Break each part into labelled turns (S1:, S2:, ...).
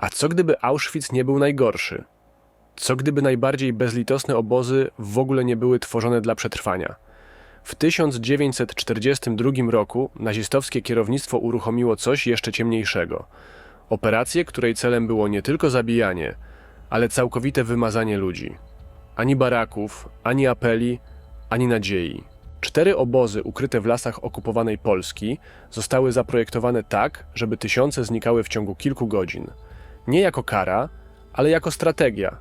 S1: A co gdyby Auschwitz nie był najgorszy? Co gdyby najbardziej bezlitosne obozy w ogóle nie były tworzone dla przetrwania? W 1942 roku nazistowskie kierownictwo uruchomiło coś jeszcze ciemniejszego. Operację, której celem było nie tylko zabijanie, ale całkowite wymazanie ludzi. Ani baraków, ani apeli, ani nadziei. Cztery obozy ukryte w lasach okupowanej Polski zostały zaprojektowane tak, żeby tysiące znikały w ciągu kilku godzin. Nie jako kara, ale jako strategia.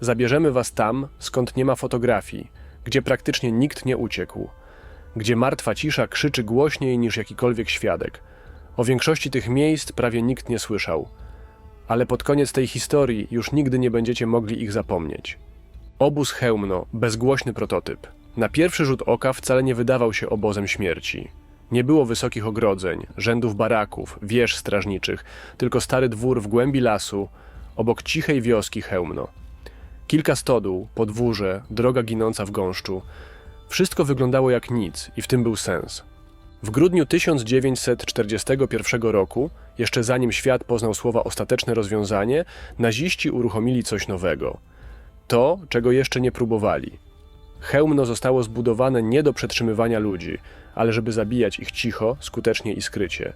S1: Zabierzemy was tam, skąd nie ma fotografii, gdzie praktycznie nikt nie uciekł, gdzie martwa cisza krzyczy głośniej niż jakikolwiek świadek. O większości tych miejsc prawie nikt nie słyszał, ale pod koniec tej historii już nigdy nie będziecie mogli ich zapomnieć. Obóz Chełmno, bezgłośny prototyp. Na pierwszy rzut oka wcale nie wydawał się obozem śmierci. Nie było wysokich ogrodzeń, rzędów baraków, wież strażniczych, tylko stary dwór w głębi lasu, obok cichej wioski Chełmno. Kilka stodół, podwórze, droga ginąca w gąszczu. Wszystko wyglądało jak nic i w tym był sens. W grudniu 1941 roku, jeszcze zanim świat poznał słowa ostateczne rozwiązanie, naziści uruchomili coś nowego. To, czego jeszcze nie próbowali. Chełmno zostało zbudowane nie do przetrzymywania ludzi, ale żeby zabijać ich cicho, skutecznie i skrycie.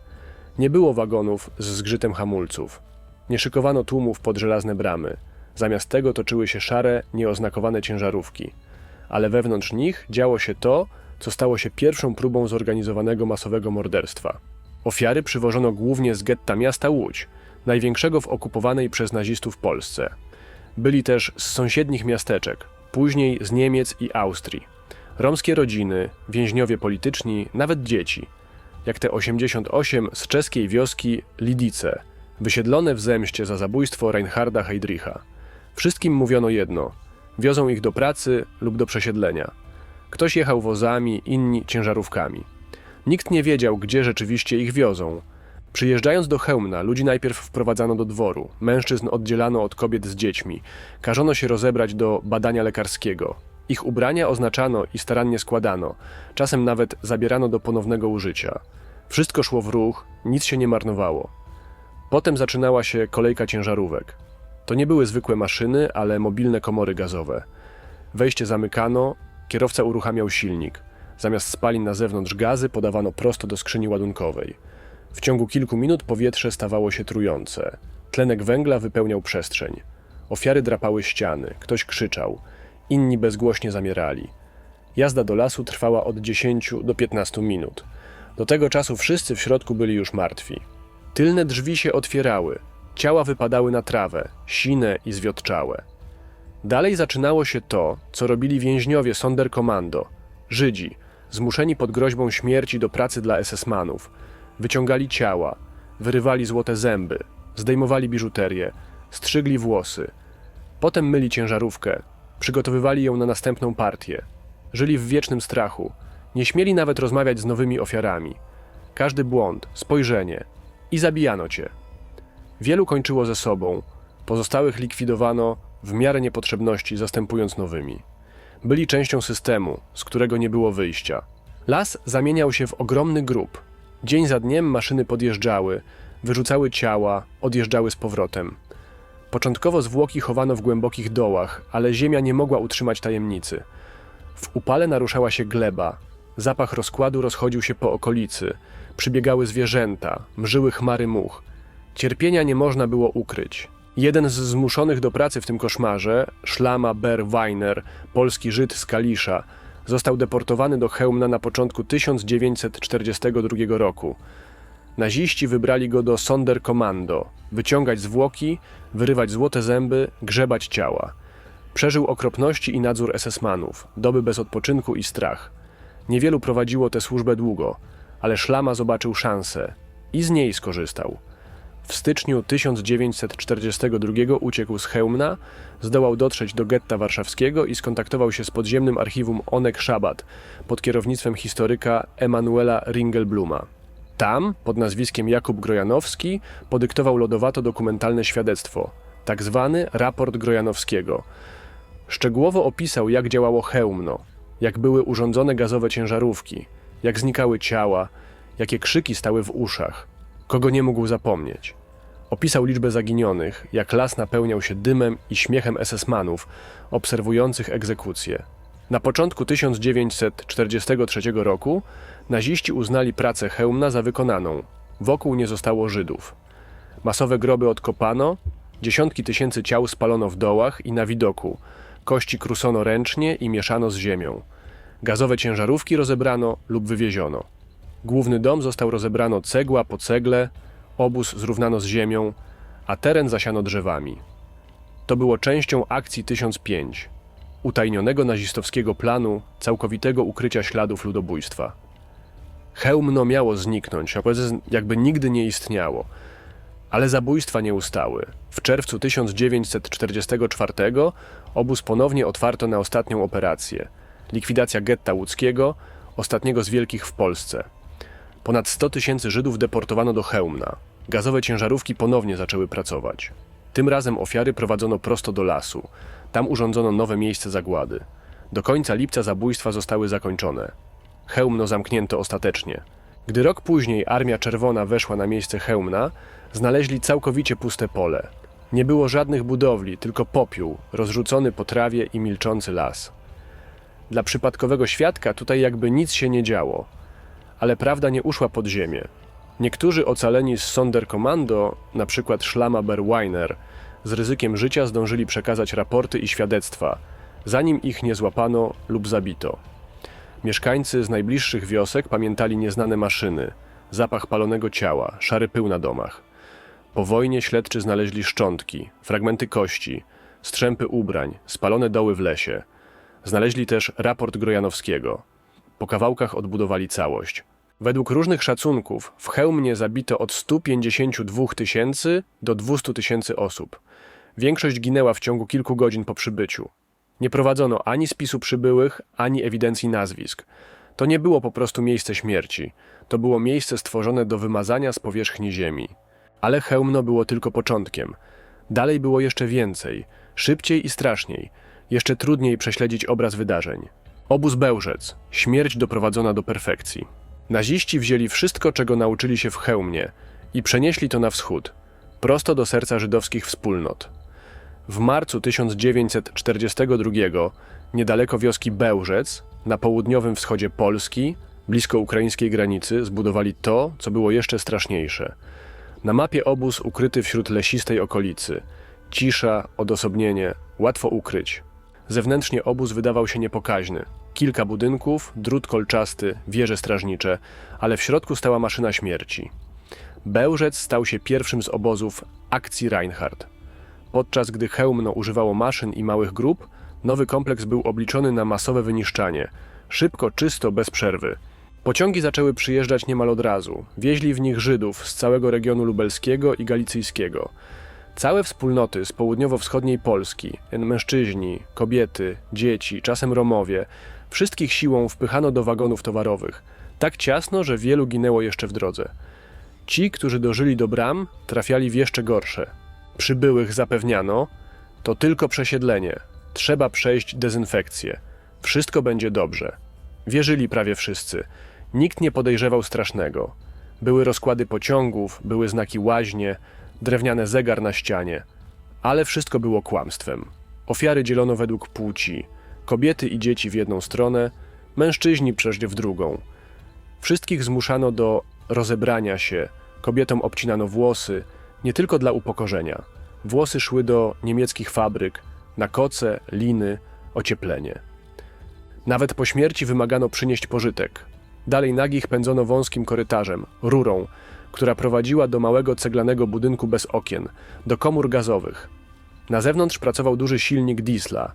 S1: Nie było wagonów z zgrzytem hamulców. Nie szykowano tłumów pod żelazne bramy. Zamiast tego toczyły się szare, nieoznakowane ciężarówki. Ale wewnątrz nich działo się to, co stało się pierwszą próbą zorganizowanego masowego morderstwa. Ofiary przywożono głównie z getta miasta Łódź, największego w okupowanej przez nazistów Polsce. Byli też z sąsiednich miasteczek, później z Niemiec i Austrii. Romskie rodziny, więźniowie polityczni, nawet dzieci. Jak te 88 z czeskiej wioski Lidice, wysiedlone w zemście za zabójstwo Reinharda Heydricha. Wszystkim mówiono jedno: wiozą ich do pracy lub do przesiedlenia. Ktoś jechał wozami, inni ciężarówkami. Nikt nie wiedział, gdzie rzeczywiście ich wiozą. Przyjeżdżając do Chełmna, ludzi najpierw wprowadzano do dworu, mężczyzn oddzielano od kobiet z dziećmi, każono się rozebrać do badania lekarskiego. Ich ubrania oznaczano i starannie składano, czasem nawet zabierano do ponownego użycia. Wszystko szło w ruch, nic się nie marnowało. Potem zaczynała się kolejka ciężarówek. To nie były zwykłe maszyny, ale mobilne komory gazowe. Wejście zamykano, kierowca uruchamiał silnik. Zamiast spalin na zewnątrz gazy podawano prosto do skrzyni ładunkowej. W ciągu kilku minut powietrze stawało się trujące. Tlenek węgla wypełniał przestrzeń. Ofiary drapały ściany, ktoś krzyczał, inni bezgłośnie zamierali. Jazda do lasu trwała od 10 do 15 minut. Do tego czasu wszyscy w środku byli już martwi. Tylne drzwi się otwierały, ciała wypadały na trawę, sine i zwiotczałe. Dalej zaczynało się to, co robili więźniowie Sonderkommando, Żydzi, zmuszeni pod groźbą śmierci do pracy dla SS-manów. Wyciągali ciała, wyrywali złote zęby, zdejmowali biżuterię, strzygli włosy. Potem myli ciężarówkę, przygotowywali ją na następną partię. Żyli w wiecznym strachu, nie śmieli nawet rozmawiać z nowymi ofiarami. Każdy błąd, spojrzenie i zabijano cię. Wielu kończyło ze sobą, pozostałych likwidowano w miarę niepotrzebności, zastępując nowymi. Byli częścią systemu, z którego nie było wyjścia. Las zamieniał się w ogromny grób. Dzień za dniem maszyny podjeżdżały, wyrzucały ciała, odjeżdżały z powrotem. Początkowo zwłoki chowano w głębokich dołach, ale ziemia nie mogła utrzymać tajemnicy. W upale naruszała się gleba, zapach rozkładu rozchodził się po okolicy, przybiegały zwierzęta, mżyły chmary much. Cierpienia nie można było ukryć. Jeden z zmuszonych do pracy w tym koszmarze, Szlama Ber Weiner, polski Żyd z Kalisza, został deportowany do Chełmna na początku 1942 roku. Naziści wybrali go do Sonderkommando, wyciągać zwłoki, wyrywać złote zęby, grzebać ciała. Przeżył okropności i nadzór SS-manów, doby bez odpoczynku i strach. Niewielu prowadziło tę służbę długo, ale Szlama zobaczył szansę i z niej skorzystał. W styczniu 1942 uciekł z Chełmna, zdołał dotrzeć do getta warszawskiego i skontaktował się z podziemnym archiwum Onek Szabat pod kierownictwem historyka Emanuela Ringelbluma. Tam, pod nazwiskiem Jakub Grojanowski, podyktował lodowato dokumentalne świadectwo, tak zwany raport Grojanowskiego. Szczegółowo opisał, jak działało Chełmno, jak były urządzone gazowe ciężarówki, jak znikały ciała, jakie krzyki stały w uszach, kogo nie mógł zapomnieć. Opisał liczbę zaginionych, jak las napełniał się dymem i śmiechem SS-manów obserwujących egzekucje. Na początku 1943 roku naziści uznali pracę Hełmna za wykonaną. Wokół nie zostało Żydów. Masowe groby odkopano, dziesiątki tysięcy ciał spalono w dołach i na widoku, kości krusono ręcznie i mieszano z ziemią. Gazowe ciężarówki rozebrano lub wywieziono. Główny dom został rozebrano cegła po cegle, obóz zrównano z ziemią, a teren zasiano drzewami. To było częścią akcji 1005, utajnionego nazistowskiego planu całkowitego ukrycia śladów ludobójstwa. Chełmno miało zniknąć, a jakby nigdy nie istniało. Ale zabójstwa nie ustały. W czerwcu 1944 obóz ponownie otwarto na ostatnią operację likwidacja getta łódzkiego, ostatniego z wielkich w Polsce. Ponad 100 tysięcy Żydów deportowano do Chełmna. Gazowe ciężarówki ponownie zaczęły pracować. Tym razem ofiary prowadzono prosto do lasu. Tam urządzono nowe miejsce zagłady. Do końca lipca zabójstwa zostały zakończone. Chełmno zamknięto ostatecznie. Gdy rok później Armia Czerwona weszła na miejsce Chełmna, znaleźli całkowicie puste pole. Nie było żadnych budowli, tylko popiół, rozrzucony po trawie i milczący las. Dla przypadkowego świadka tutaj jakby nic się nie działo. Ale prawda nie uszła pod ziemię. Niektórzy ocaleni z Sonderkommando, na przykład Szlama Berweiner, z ryzykiem życia zdążyli przekazać raporty i świadectwa, zanim ich nie złapano lub zabito. Mieszkańcy z najbliższych wiosek pamiętali nieznane maszyny, zapach palonego ciała, szary pył na domach. Po wojnie śledczy znaleźli szczątki, fragmenty kości, strzępy ubrań, spalone doły w lesie. Znaleźli też raport Grojanowskiego. Po kawałkach odbudowali całość. Według różnych szacunków w Chełmnie zabito od 152 tysięcy do 200 tysięcy osób. Większość ginęła w ciągu kilku godzin po przybyciu. Nie prowadzono ani spisu przybyłych, ani ewidencji nazwisk. To nie było po prostu miejsce śmierci. To było miejsce stworzone do wymazania z powierzchni ziemi. Ale Chełmno było tylko początkiem. Dalej było jeszcze więcej, szybciej i straszniej. Jeszcze trudniej prześledzić obraz wydarzeń. Obóz Bełżec. Śmierć doprowadzona do perfekcji. Naziści wzięli wszystko, czego nauczyli się w Chełmnie i przenieśli to na wschód, prosto do serca żydowskich wspólnot. W marcu 1942, niedaleko wioski Bełżec, na południowym wschodzie Polski, blisko ukraińskiej granicy, zbudowali to, co było jeszcze straszniejsze. Na mapie obóz ukryty wśród lesistej okolicy. Cisza, odosobnienie, łatwo ukryć. Zewnętrznie obóz wydawał się niepokaźny. Kilka budynków, drut kolczasty, wieże strażnicze, ale w środku stała maszyna śmierci. Bełżec stał się pierwszym z obozów akcji Reinhardt. Podczas gdy Chełmno używało maszyn i małych grup, nowy kompleks był obliczony na masowe wyniszczanie. Szybko, czysto, bez przerwy. Pociągi zaczęły przyjeżdżać niemal od razu. Wieźli w nich Żydów z całego regionu lubelskiego i galicyjskiego. Całe wspólnoty z południowo-wschodniej Polski, mężczyźni, kobiety, dzieci, czasem Romowie, wszystkich siłą wpychano do wagonów towarowych, tak ciasno, że wielu ginęło jeszcze w drodze. Ci, którzy dożyli do bram, trafiali w jeszcze gorsze. Przybyłych zapewniano, to tylko przesiedlenie, trzeba przejść dezynfekcję, wszystko będzie dobrze. Wierzyli prawie wszyscy, nikt nie podejrzewał strasznego. Były rozkłady pociągów, były znaki łaźnie, drewniane zegar na ścianie, ale wszystko było kłamstwem. Ofiary dzielono według płci, kobiety i dzieci w jedną stronę, mężczyźni przecież w drugą. Wszystkich zmuszano do rozebrania się, kobietom obcinano włosy, nie tylko dla upokorzenia. Włosy szły do niemieckich fabryk, na koce, liny, ocieplenie. Nawet po śmierci wymagano przynieść pożytek. Dalej nagich pędzono wąskim korytarzem, rurą, która prowadziła do małego ceglanego budynku bez okien, do komór gazowych. Na zewnątrz pracował duży silnik diesla.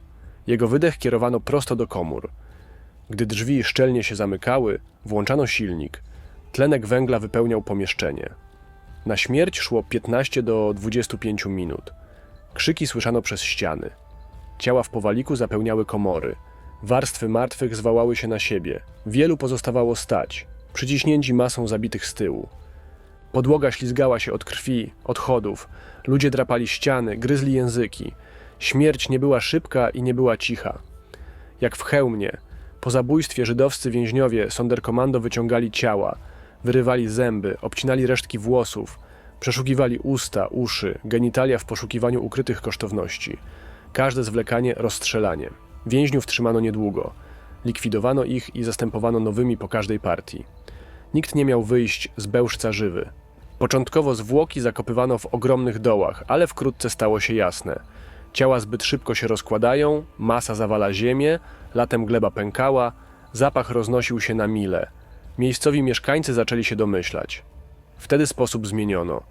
S1: Jego wydech kierowano prosto do komór. Gdy drzwi szczelnie się zamykały, włączano silnik. Tlenek węgla wypełniał pomieszczenie. Na śmierć szło 15 do 25 minut. Krzyki słyszano przez ściany. Ciała w powaliku zapełniały komory. Warstwy martwych zwałały się na siebie. Wielu pozostawało stać, przyciśnięci masą zabitych z tyłu. Podłoga ślizgała się od krwi, odchodów. Ludzie drapali ściany, gryzli języki. Śmierć nie była szybka i nie była cicha. Jak w hełmie, po zabójstwie żydowscy więźniowie Sonderkommando wyciągali ciała, wyrywali zęby, obcinali resztki włosów, Przeszukiwali usta, uszy, genitalia w poszukiwaniu ukrytych kosztowności. Każde zwlekanie rozstrzelanie. Więźniów trzymano niedługo. Likwidowano ich i zastępowano nowymi po każdej partii. Nikt nie miał wyjść z Bełżca żywy. Początkowo zwłoki zakopywano w ogromnych dołach, ale wkrótce stało się jasne. Ciała zbyt szybko się rozkładają, masa zawala ziemię, latem gleba pękała, zapach roznosił się na mile. Miejscowi mieszkańcy zaczęli się domyślać. Wtedy sposób zmieniono.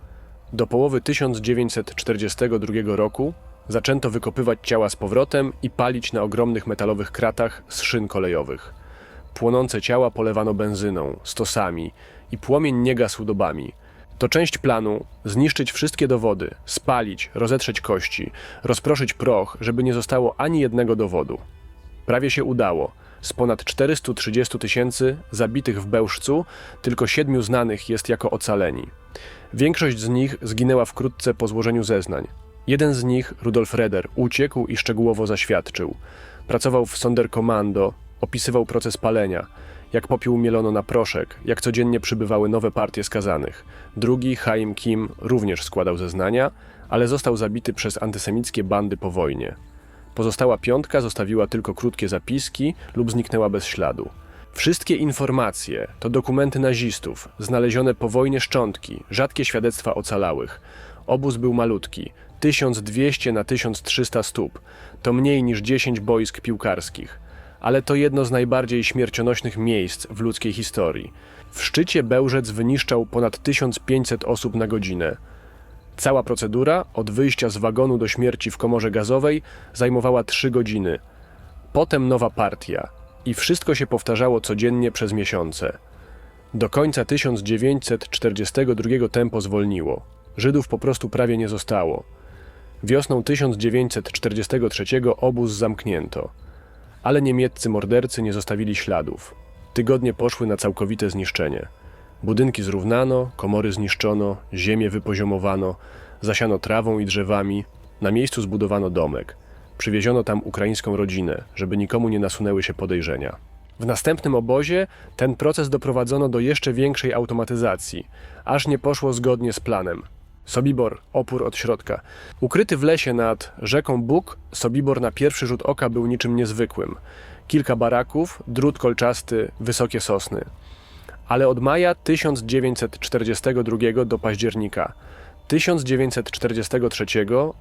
S1: Do połowy 1942 roku zaczęto wykopywać ciała z powrotem i palić na ogromnych metalowych kratach z szyn kolejowych. Płonące ciała polewano benzyną, stosami i płomień nie gasł dobami. To część planu zniszczyć wszystkie dowody, spalić, rozetrzeć kości, rozproszyć proch, żeby nie zostało ani jednego dowodu. Prawie się udało. Z ponad 430 tysięcy zabitych w Bełżcu tylko siedmiu znanych jest jako ocaleni. Większość z nich zginęła wkrótce po złożeniu zeznań. Jeden z nich, Rudolf Reder, uciekł i szczegółowo zaświadczył. Pracował w Sonderkommando, opisywał proces palenia, jak popiół mielono na proszek, jak codziennie przybywały nowe partie skazanych. Drugi, Chaim Kim, również składał zeznania, ale został zabity przez antysemickie bandy po wojnie. Pozostała piątka zostawiła tylko krótkie zapiski lub zniknęła bez śladu. Wszystkie informacje to dokumenty nazistów, znalezione po wojnie szczątki, rzadkie świadectwa ocalałych. Obóz był malutki, 1200 na 1300 stóp. To mniej niż 10 boisk piłkarskich. Ale to jedno z najbardziej śmiercionośnych miejsc w ludzkiej historii. W szczycie Bełżec wyniszczał ponad 1500 osób na godzinę. Cała procedura, od wyjścia z wagonu do śmierci w komorze gazowej, zajmowała 3 godziny. Potem nowa partia. I wszystko się powtarzało codziennie przez miesiące. Do końca 1942 tempo zwolniło. Żydów po prostu prawie nie zostało. Wiosną 1943 obóz zamknięto. Ale niemieccy mordercy nie zostawili śladów. Tygodnie poszły na całkowite zniszczenie. Budynki zrównano, komory zniszczono, ziemię wypoziomowano, zasiano trawą i drzewami, na miejscu zbudowano domek. Przywieziono tam ukraińską rodzinę, żeby nikomu nie nasunęły się podejrzenia. W następnym obozie ten proces doprowadzono do jeszcze większej automatyzacji, aż nie poszło zgodnie z planem. Sobibor, opór od środka. Ukryty w lesie nad rzeką Bóg, Sobibor na pierwszy rzut oka był niczym niezwykłym. Kilka baraków, drut kolczasty, wysokie sosny. Ale od maja 1942 do października 1943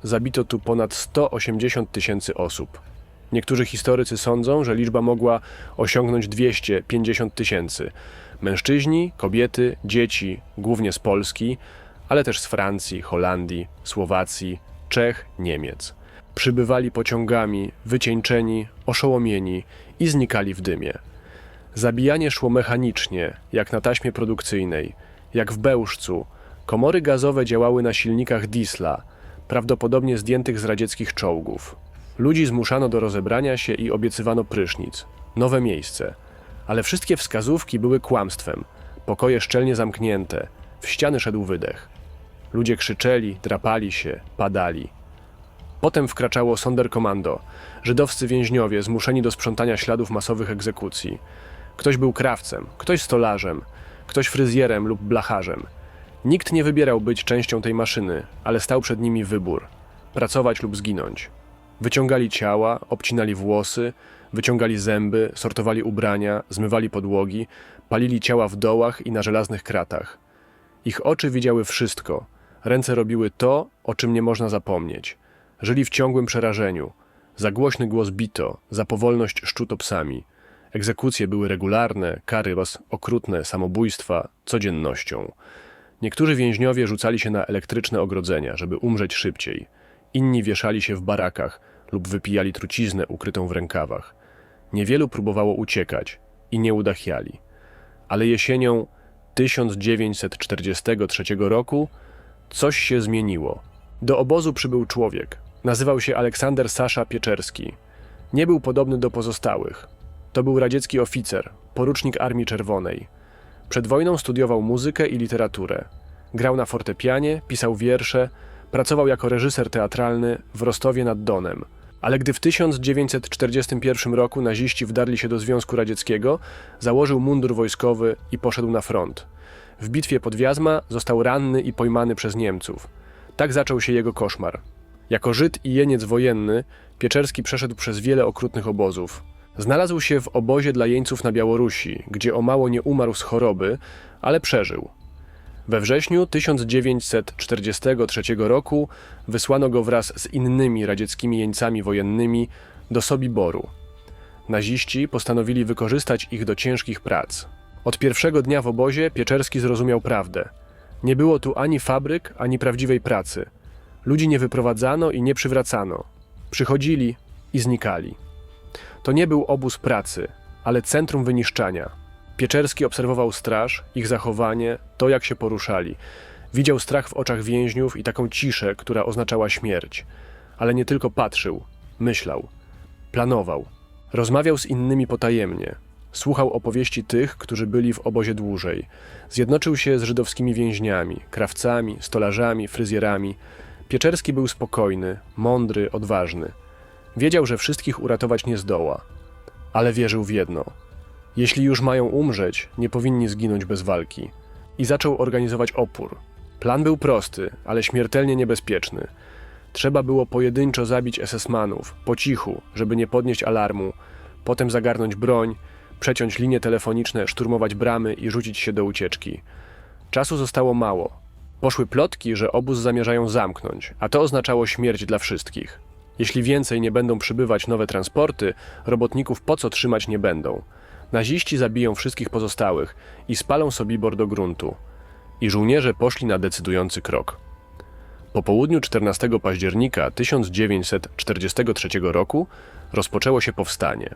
S1: zabito tu ponad 180 tysięcy osób. Niektórzy historycy sądzą, że liczba mogła osiągnąć 250 tysięcy. Mężczyźni, kobiety, dzieci, głównie z Polski, ale też z Francji, Holandii, Słowacji, Czech, Niemiec. Przybywali pociągami, wycieńczeni, oszołomieni i znikali w dymie. Zabijanie szło mechanicznie, jak na taśmie produkcyjnej, jak w Bełżcu. Komory gazowe działały na silnikach diesla, prawdopodobnie zdjętych z radzieckich czołgów. Ludzi zmuszano do rozebrania się i obiecywano prysznic, nowe miejsce. Ale wszystkie wskazówki były kłamstwem. Pokoje szczelnie zamknięte, w ściany szedł wydech. Ludzie krzyczeli, drapali się, padali. Potem wkraczało Sonderkommando, żydowscy więźniowie zmuszeni do sprzątania śladów masowych egzekucji. Ktoś był krawcem, ktoś stolarzem, ktoś fryzjerem lub blacharzem. Nikt nie wybierał być częścią tej maszyny, ale stał przed nimi wybór pracować lub zginąć. Wyciągali ciała, obcinali włosy, wyciągali zęby, sortowali ubrania, zmywali podłogi, palili ciała w dołach i na żelaznych kratach. Ich oczy widziały wszystko, ręce robiły to, o czym nie można zapomnieć. Żyli w ciągłym przerażeniu. Za głośny głos bito, za powolność szczuto psami. Egzekucje były regularne, kary was okrutne, samobójstwa codziennością. Niektórzy więźniowie rzucali się na elektryczne ogrodzenia, żeby umrzeć szybciej. Inni wieszali się w barakach lub wypijali truciznę ukrytą w rękawach. Niewielu próbowało uciekać i nie udachiali. Ale jesienią 1943 roku coś się zmieniło. Do obozu przybył człowiek. Nazywał się Aleksander Sasza Pieczerski. Nie był podobny do pozostałych. To był radziecki oficer, porucznik Armii Czerwonej. Przed wojną studiował muzykę i literaturę. Grał na fortepianie, pisał wiersze, pracował jako reżyser teatralny w Rostowie nad Donem. Ale gdy w 1941 roku naziści wdarli się do Związku Radzieckiego, założył mundur wojskowy i poszedł na front. W bitwie pod Wiazma został ranny i pojmany przez Niemców. Tak zaczął się jego koszmar. Jako Żyd i jeniec wojenny, Pieczerski przeszedł przez wiele okrutnych obozów. Znalazł się w obozie dla jeńców na Białorusi, gdzie o mało nie umarł z choroby, ale przeżył. We wrześniu 1943 roku wysłano go wraz z innymi radzieckimi jeńcami wojennymi do Sobiboru. Naziści postanowili wykorzystać ich do ciężkich prac. Od pierwszego dnia w obozie Pieczerski zrozumiał prawdę. Nie było tu ani fabryk, ani prawdziwej pracy. Ludzi nie wyprowadzano i nie przywracano. Przychodzili i znikali. To nie był obóz pracy, ale centrum wyniszczania. Pieczerski obserwował straż, ich zachowanie, to jak się poruszali. Widział strach w oczach więźniów i taką ciszę, która oznaczała śmierć. Ale nie tylko patrzył, myślał, planował. Rozmawiał z innymi potajemnie. Słuchał opowieści tych, którzy byli w obozie dłużej. Zjednoczył się z żydowskimi więźniami, krawcami, stolarzami, fryzjerami. Pieczerski był spokojny, mądry, odważny. Wiedział, że wszystkich uratować nie zdoła. Ale wierzył w jedno. Jeśli już mają umrzeć, nie powinni zginąć bez walki. I zaczął organizować opór. Plan był prosty, ale śmiertelnie niebezpieczny. Trzeba było pojedynczo zabić SS-manów, po cichu, żeby nie podnieść alarmu, potem zagarnąć broń, przeciąć linie telefoniczne, szturmować bramy i rzucić się do ucieczki. Czasu zostało mało. Poszły plotki, że obóz zamierzają zamknąć, a to oznaczało śmierć dla wszystkich. Jeśli więcej nie będą przybywać nowe transporty, robotników po co trzymać nie będą. Naziści zabiją wszystkich pozostałych i spalą Sobibor do gruntu. I żołnierze poszli na decydujący krok. Po południu 14 października 1943 roku rozpoczęło się powstanie.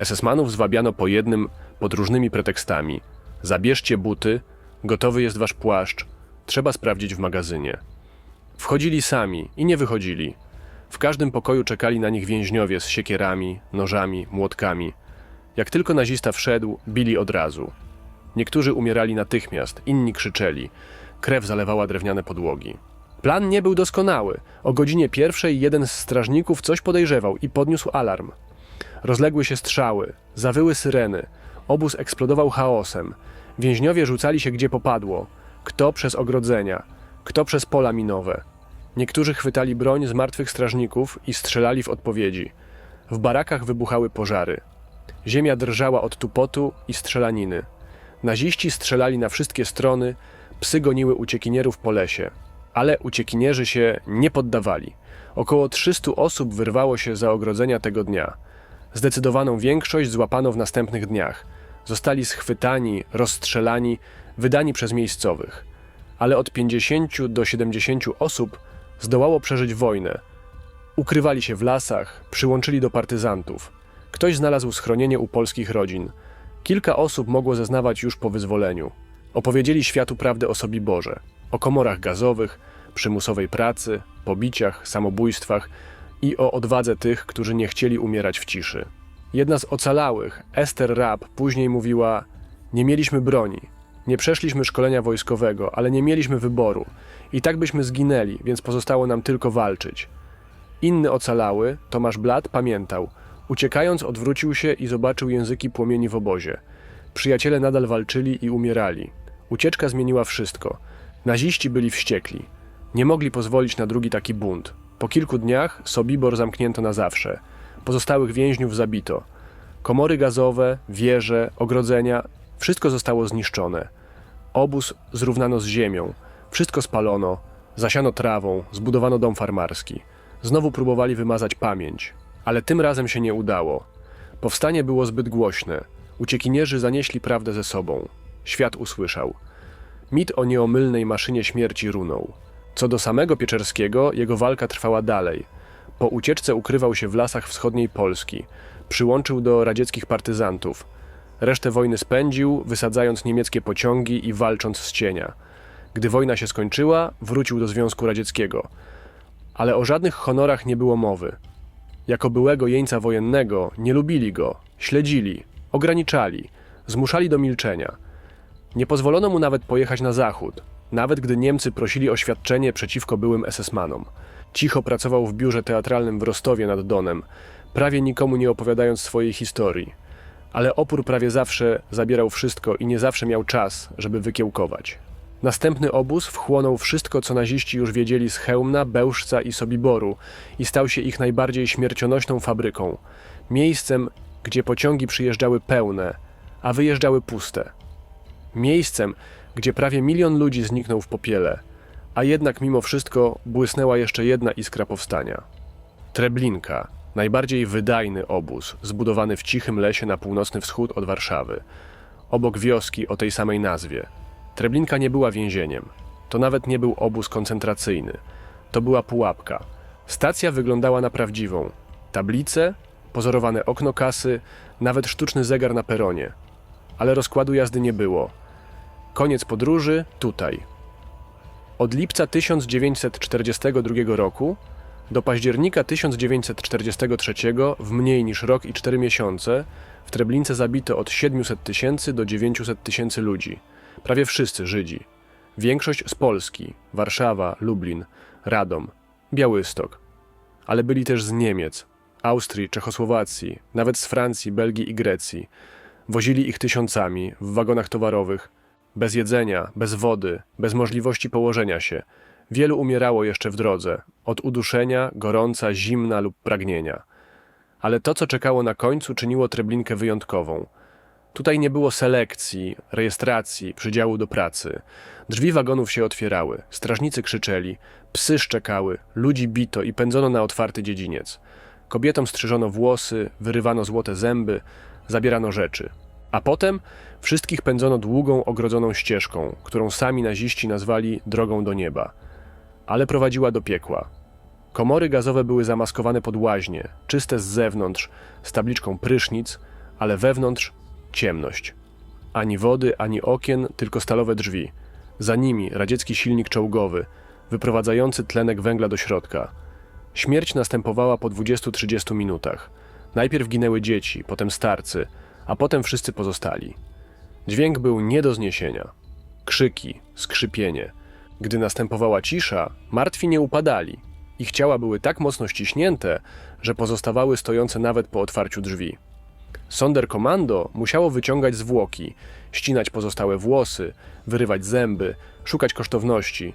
S1: SS-manów zwabiano po jednym pod różnymi pretekstami. Zabierzcie buty, gotowy jest wasz płaszcz, trzeba sprawdzić w magazynie. Wchodzili sami i nie wychodzili. W każdym pokoju czekali na nich więźniowie z siekierami, nożami, młotkami. Jak tylko nazista wszedł, bili od razu. Niektórzy umierali natychmiast, inni krzyczeli. Krew zalewała drewniane podłogi. Plan nie był doskonały. O godzinie pierwszej jeden z strażników coś podejrzewał i podniósł alarm. Rozległy się strzały, zawyły syreny. Obóz eksplodował chaosem. Więźniowie rzucali się gdzie popadło. Kto przez ogrodzenia, kto przez pola minowe. Niektórzy chwytali broń z martwych strażników i strzelali w odpowiedzi. W barakach wybuchały pożary. Ziemia drżała od tupotu i strzelaniny. Naziści strzelali na wszystkie strony, psy goniły uciekinierów po lesie. Ale uciekinierzy się nie poddawali. Około 300 osób wyrwało się za ogrodzenia tego dnia. Zdecydowaną większość złapano w następnych dniach. Zostali schwytani, rozstrzelani, wydani przez miejscowych. Ale od 50 do 70 osób zdołało przeżyć wojnę. Ukrywali się w lasach, przyłączyli do partyzantów. Ktoś znalazł schronienie u polskich rodzin. Kilka osób mogło zeznawać już po wyzwoleniu. Opowiedzieli światu prawdę o Sobiborze, o komorach gazowych, przymusowej pracy, pobiciach, samobójstwach i o odwadze tych, którzy nie chcieli umierać w ciszy. Jedna z ocalałych, Esther Rapp, później mówiła: Nie mieliśmy broni, nie przeszliśmy szkolenia wojskowego, ale nie mieliśmy wyboru. I tak byśmy zginęli, więc pozostało nam tylko walczyć. Inny ocalały, Tomasz Blat, pamiętał. Uciekając, odwrócił się i zobaczył języki płomieni w obozie. Przyjaciele nadal walczyli i umierali. Ucieczka zmieniła wszystko. Naziści byli wściekli. Nie mogli pozwolić na drugi taki bunt. Po kilku dniach Sobibor zamknięto na zawsze. Pozostałych więźniów zabito. Komory gazowe, wieże, ogrodzenia wszystko zostało zniszczone. Obóz zrównano z ziemią. Wszystko spalono, zasiano trawą, zbudowano dom farmarski. Znowu próbowali wymazać pamięć, ale tym razem się nie udało. Powstanie było zbyt głośne. Uciekinierzy zanieśli prawdę ze sobą. Świat usłyszał. Mit o nieomylnej maszynie śmierci runął. Co do samego Pieczerskiego, jego walka trwała dalej. Po ucieczce ukrywał się w lasach wschodniej Polski. Przyłączył do radzieckich partyzantów. Resztę wojny spędził, wysadzając niemieckie pociągi i walcząc z cienia. Gdy wojna się skończyła, wrócił do Związku Radzieckiego. Ale o żadnych honorach nie było mowy. Jako byłego jeńca wojennego nie lubili go, śledzili, ograniczali, zmuszali do milczenia. Nie pozwolono mu nawet pojechać na zachód, nawet gdy Niemcy prosili o świadczenie przeciwko byłym SS-manom. Cicho pracował w biurze teatralnym w Rostowie nad Donem, prawie nikomu nie opowiadając swojej historii. Ale opór prawie zawsze zabierał wszystko i nie zawsze miał czas, żeby wykiełkować. Następny obóz wchłonął wszystko, co naziści już wiedzieli z Chełmna, Bełżca i Sobiboru i stał się ich najbardziej śmiercionośną fabryką. Miejscem, gdzie pociągi przyjeżdżały pełne, a wyjeżdżały puste. Miejscem, gdzie prawie milion ludzi zniknął w popiele, a jednak mimo wszystko błysnęła jeszcze jedna iskra powstania. Treblinka, najbardziej wydajny obóz, zbudowany w cichym lesie na północny wschód od Warszawy, obok wioski o tej samej nazwie. Treblinka nie była więzieniem. To nawet nie był obóz koncentracyjny. To była pułapka. Stacja wyglądała na prawdziwą. Tablice, pozorowane okno kasy, nawet sztuczny zegar na peronie. Ale rozkładu jazdy nie było. Koniec podróży tutaj. Od lipca 1942 roku do października 1943 w mniej niż rok i cztery miesiące w Treblince zabito od 700 tysięcy do 900 tysięcy ludzi. Prawie wszyscy Żydzi. Większość z Polski, Warszawa, Lublin, Radom, Białystok. Ale byli też z Niemiec, Austrii, Czechosłowacji, nawet z Francji, Belgii i Grecji. Wozili ich tysiącami w wagonach towarowych, bez jedzenia, bez wody, bez możliwości położenia się. Wielu umierało jeszcze w drodze, od uduszenia, gorąca, zimna lub pragnienia. Ale to, co czekało na końcu, czyniło Treblinkę wyjątkową. Tutaj nie było selekcji, rejestracji, przydziału do pracy. Drzwi wagonów się otwierały, strażnicy krzyczeli, psy szczekały, ludzi bito i pędzono na otwarty dziedziniec. Kobietom strzyżono włosy, wyrywano złote zęby, zabierano rzeczy. A potem wszystkich pędzono długą, ogrodzoną ścieżką, którą sami naziści nazwali drogą do nieba. Ale prowadziła do piekła. Komory gazowe były zamaskowane pod łaźnie, czyste z zewnątrz, z tabliczką prysznic, ale wewnątrz ciemność. Ani wody, ani okien, tylko stalowe drzwi. Za nimi radziecki silnik czołgowy, wyprowadzający tlenek węgla do środka. Śmierć następowała po 20-30 minutach. Najpierw ginęły dzieci, potem starcy, a potem wszyscy pozostali. Dźwięk był nie do zniesienia. Krzyki, skrzypienie. Gdy następowała cisza, martwi nie upadali. Ich ciała były tak mocno ściśnięte, że pozostawały stojące nawet po otwarciu drzwi. Sonderkommando musiało wyciągać zwłoki, ścinać pozostałe włosy, wyrywać zęby, szukać kosztowności.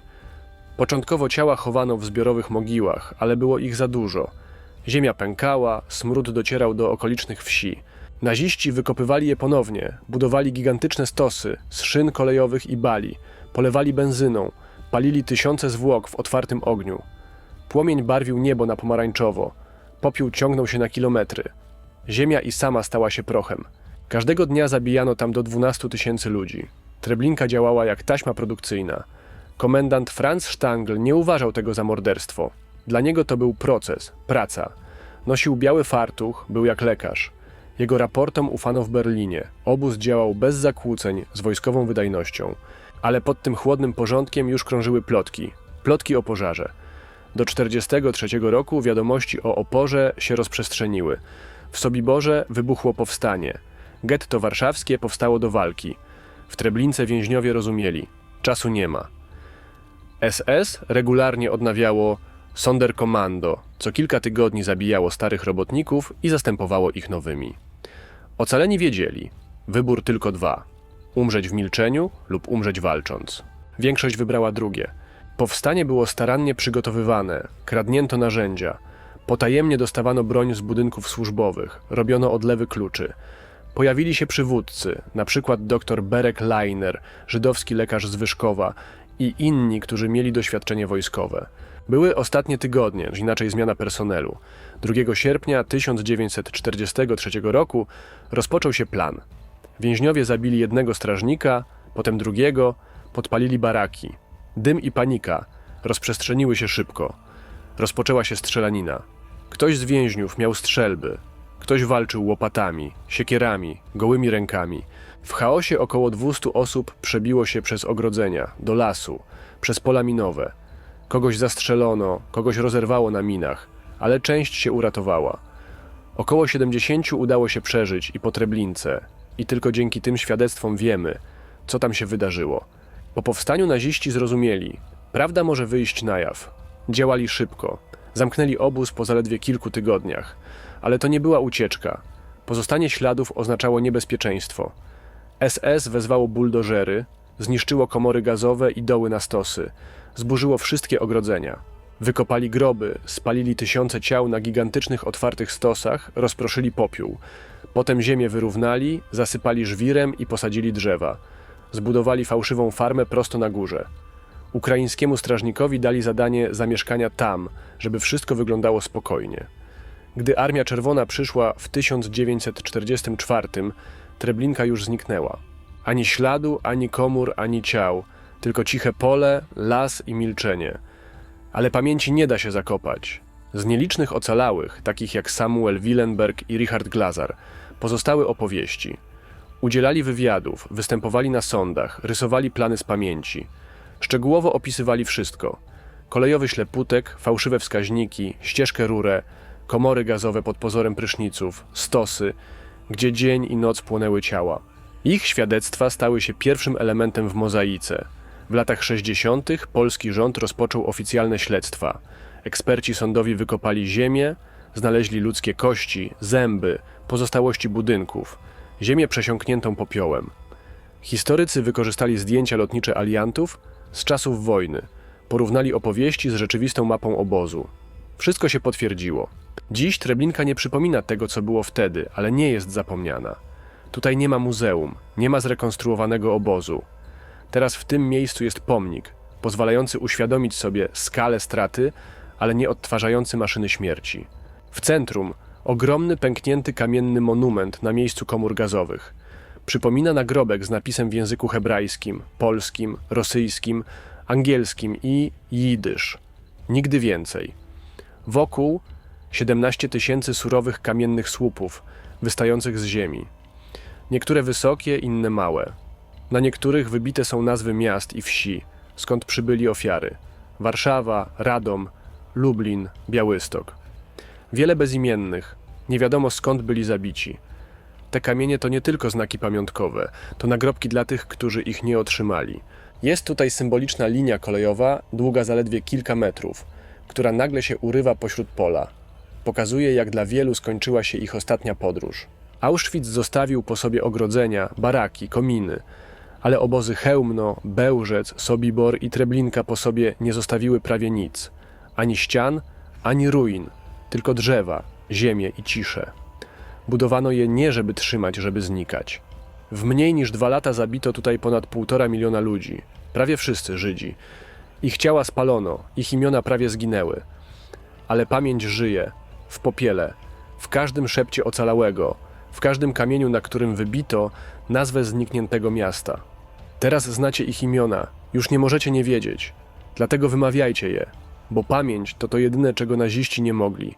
S1: Początkowo ciała chowano w zbiorowych mogiłach, ale było ich za dużo. Ziemia pękała, smród docierał do okolicznych wsi. Naziści wykopywali je ponownie, budowali gigantyczne stosy z szyn kolejowych i bali, polewali benzyną, palili tysiące zwłok w otwartym ogniu. Płomień barwił niebo na pomarańczowo, popiół ciągnął się na kilometry. Ziemia i sama stała się prochem. Każdego dnia zabijano tam do 12 tysięcy ludzi. Treblinka działała jak taśma produkcyjna. Komendant Franz Stangl nie uważał tego za morderstwo. Dla niego to był proces, praca. Nosił biały fartuch, był jak lekarz. Jego raportom ufano w Berlinie. Obóz działał bez zakłóceń, z wojskową wydajnością. Ale pod tym chłodnym porządkiem już krążyły plotki. Plotki o pożarze. Do 1943 roku wiadomości o oporze się rozprzestrzeniły. W Sobiborze wybuchło powstanie. Getto warszawskie powstało do walki. W Treblince więźniowie rozumieli: czasu nie ma. SS regularnie odnawiało Sonderkommando, co kilka tygodni zabijało starych robotników i zastępowało ich nowymi. Ocaleni wiedzieli: wybór tylko dwa: umrzeć w milczeniu lub umrzeć walcząc. Większość wybrała drugie. Powstanie było starannie przygotowywane, kradnięto narzędzia, potajemnie dostawano broń z budynków służbowych, robiono odlewy kluczy. Pojawili się przywódcy, na przykład dr Berek Leiner, żydowski lekarz z Wyszkowa i inni, którzy mieli doświadczenie wojskowe. Były ostatnie tygodnie, inaczej zmiana personelu. 2 sierpnia 1943 roku rozpoczął się plan. Więźniowie zabili jednego strażnika, potem drugiego, podpalili baraki. Dym i panika rozprzestrzeniły się szybko. Rozpoczęła się strzelanina. Ktoś z więźniów miał strzelby, ktoś walczył łopatami, siekierami, gołymi rękami. W chaosie około 200 osób przebiło się przez ogrodzenia, do lasu, przez pola minowe. Kogoś zastrzelono, kogoś rozerwało na minach, ale część się uratowała. Około 70 udało się przeżyć i po Treblince, i tylko dzięki tym świadectwom wiemy, co tam się wydarzyło. Po powstaniu naziści zrozumieli, prawda może wyjść na jaw. Działali szybko, zamknęli obóz po zaledwie kilku tygodniach, ale to nie była ucieczka. Pozostanie śladów oznaczało niebezpieczeństwo. SS wezwało buldożery, zniszczyło komory gazowe i doły na stosy, zburzyło wszystkie ogrodzenia. Wykopali groby, spalili tysiące ciał na gigantycznych otwartych stosach, rozproszyli popiół. Potem ziemię wyrównali, zasypali żwirem i posadzili drzewa. Zbudowali fałszywą farmę prosto na górze. Ukraińskiemu strażnikowi dali zadanie zamieszkania tam, żeby wszystko wyglądało spokojnie. Gdy Armia Czerwona przyszła w 1944, Treblinka już zniknęła. Ani śladu, ani komór, ani ciał, tylko ciche pole, las i milczenie. Ale pamięci nie da się zakopać. Z nielicznych ocalałych, takich jak Samuel Willenberg i Richard Glazar, pozostały opowieści. Udzielali wywiadów, występowali na sądach, rysowali plany z pamięci. Szczegółowo opisywali wszystko: kolejowy śleputek, fałszywe wskaźniki, ścieżkę rurę, komory gazowe pod pozorem pryszniców, stosy, gdzie dzień i noc płonęły ciała. Ich świadectwa stały się pierwszym elementem w mozaice. W latach 60. polski rząd rozpoczął oficjalne śledztwa. Eksperci sądowi wykopali ziemię, znaleźli ludzkie kości, zęby, pozostałości budynków, ziemię przesiąkniętą popiołem. Historycy wykorzystali zdjęcia lotnicze aliantów z czasów wojny, porównali opowieści z rzeczywistą mapą obozu. Wszystko się potwierdziło. Dziś Treblinka nie przypomina tego, co było wtedy, ale nie jest zapomniana. Tutaj nie ma muzeum, nie ma zrekonstruowanego obozu. Teraz w tym miejscu jest pomnik, pozwalający uświadomić sobie skalę straty, ale nie odtwarzający maszyny śmierci. W centrum ogromny pęknięty kamienny monument na miejscu komór gazowych. Przypomina nagrobek z napisem w języku hebrajskim, polskim, rosyjskim, angielskim i jidysz. Nigdy więcej. Wokół 17 tysięcy surowych kamiennych słupów wystających z ziemi. Niektóre wysokie, inne małe. Na niektórych wybite są nazwy miast i wsi, skąd przybyli ofiary: Warszawa, Radom, Lublin, Białystok. Wiele bezimiennych, nie wiadomo skąd byli zabici. Te kamienie to nie tylko znaki pamiątkowe, to nagrobki dla tych, którzy ich nie otrzymali. Jest tutaj symboliczna linia kolejowa, długa zaledwie kilka metrów, która nagle się urywa pośród pola. Pokazuje, jak dla wielu skończyła się ich ostatnia podróż. Auschwitz zostawił po sobie ogrodzenia, baraki, kominy, ale obozy Chełmno, Bełżec, Sobibor i Treblinka po sobie nie zostawiły prawie nic. Ani ścian, ani ruin, tylko drzewa, ziemię i ciszę. Budowano je nie, żeby trzymać, żeby znikać. W mniej niż dwa lata zabito tutaj ponad półtora miliona ludzi, prawie wszyscy Żydzi. Ich ciała spalono, ich imiona prawie zginęły. Ale pamięć żyje, w popiele, w każdym szepcie ocalałego, w każdym kamieniu, na którym wybito nazwę znikniętego miasta. Teraz znacie ich imiona, już nie możecie nie wiedzieć. Dlatego wymawiajcie je, bo pamięć to to jedyne, czego naziści nie mogli.